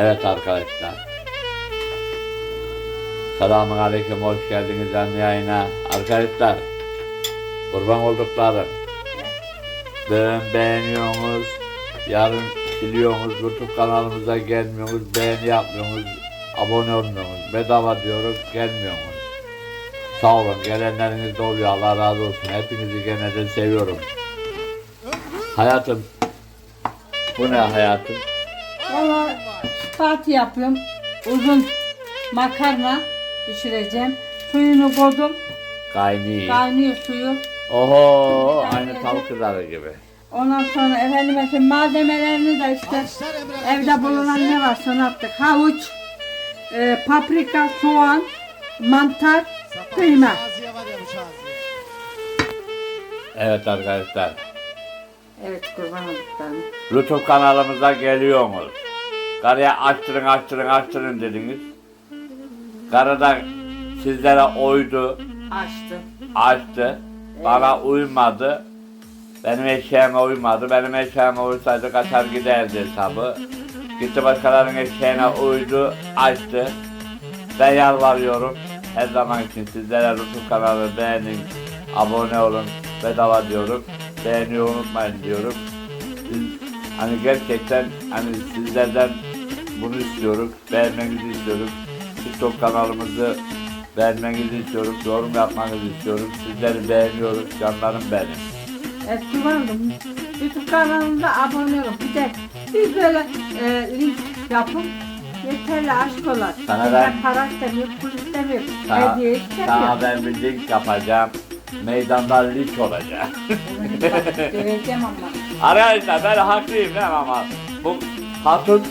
Evet arkadaşlar. Selamun Aleyküm, hoş geldiniz canlı yayına. Arkadaşlar, kurban olduklarım. Beğen, beğeniyorsunuz, yarın siliyorsunuz, YouTube kanalımıza gelmiyorsunuz, beğeni yapmıyorsunuz, abone olmuyorsunuz, bedava diyoruz, gelmiyorsunuz. Sağ olun, gelenleriniz de oluyor, Allah razı olsun. Hepinizi gene de seviyorum. Hayatım, bu ne hayatım? Valla parti yapıyorum. Uzun makarna pişireceğim. Suyunu koydum. Kaynıyor. Kaynıyor suyu. Oho, aynı tavuk kızarı gibi. Ondan sonra efendim mesela malzemelerini de işte evde bulunan ne varsa onu attık. Havuç, e, paprika, soğan, mantar, kıyma. Evet arkadaşlar, Evet kurban olduklarım. YouTube kanalımıza geliyorsunuz. Karıya açtırın, açtırın, açtırın dediniz. Karı da sizlere oydu, Açtım. açtı. Bana uymadı. Benim eşeğime uymadı. Benim eşeğime uysaydı kaçar giderdi hesabı. Gitti başkalarının eşeğine uydu, açtı. Ben yalvarıyorum. Her zaman için sizlere YouTube kanalı beğenin, abone olun, bedava diyorum. Beğeniyi unutmayın diyorum. Siz, hani gerçekten hani sizlerden bunu istiyoruz. Beğenmenizi istiyoruz. TikTok kanalımızı beğenmenizi istiyoruz. Yorum yapmanızı istiyoruz. Sizleri beğeniyoruz. Canlarım benim. Kurban oldum. YouTube kanalımda abone olun. Bir de bir böyle e, link yapın. Yeterli aşk olan. Sana ben- para istemiyor, pul istemiyor, Sana, hediye istemiyor. sana ben bir link yapacağım. Meydanda linç olacak. Bak, Göreceğim ama. Arkadaşlar ben haklıyım değil mi ama bu hatun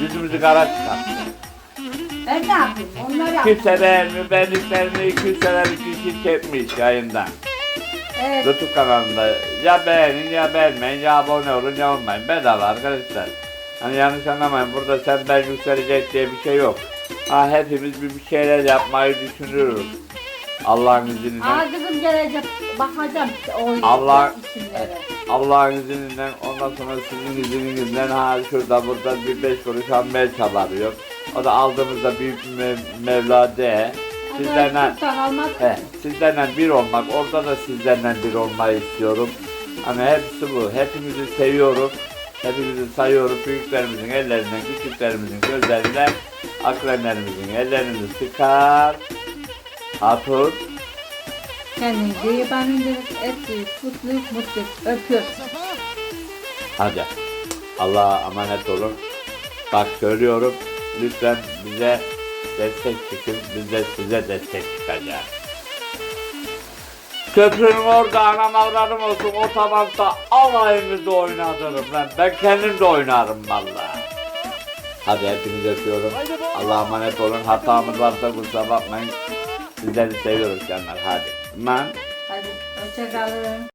yüzümüzü kara çıkarttı. Ben ne yapayım? Onlar yap. Kimse beğenmiyor, beğendiklerini kimseler kişi çekmiş yayından. Evet. YouTube kanalında ya beğenin ya beğenmeyin ya abone olun ya olmayın. Bedava arkadaşlar. Hani yanlış anlamayın burada sen ben yükselecek diye bir şey yok. Ha hepimiz bir bir şeyler yapmayı düşünüyoruz. Allah'ın izniyle. Aa kızım gelecek. Bakacağım o Allah- isimlere. Allah'ın izniyle ondan sonra sizin izninizle ha şurada burada bir beş kuruş almaya çabalıyor. O da aldığımızda büyük bir mev- mevla de. Sizlerle he, sizlerle bir olmak, orada da sizlerle bir olmayı istiyorum. Hani hepsi bu. Hepinizi seviyorum. Hepinizi sayıyorum. Büyüklerimizin ellerinden, küçüklerimizin gözlerinden, akranlerimizin ellerini sıkar. Hatun. Kendinize iyi bakın. Hepsi mutlu mutlu. Hadi. Allah'a emanet olun. Bak söylüyorum. Lütfen bize destek çıkın. Biz de size destek çıkacağız. Köprünün orada anam avradım olsun o tabakta alayınızı oynatırım ben. Ben kendim de oynarım valla. Hadi hepinizi öpüyorum. Allah'a emanet olun. Hatamız varsa kusura bakmayın. Sizleri seviyoruz canlar. Hadi. Ben Hadi hoşça kalın.